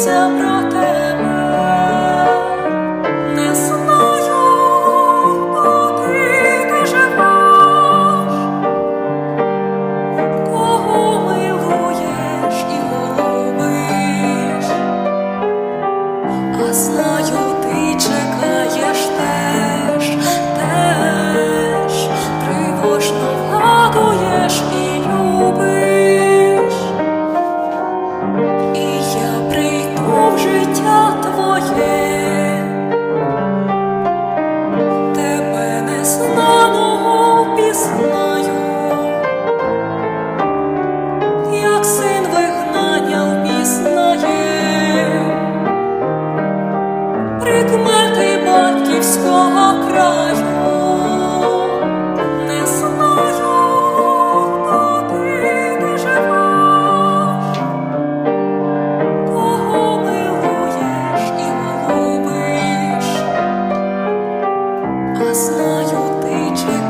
myself. я впізнає прикмети батьківського краю, не знаю, ти живеш, кого милуєш і голубиш, а знаю ти чекаєш.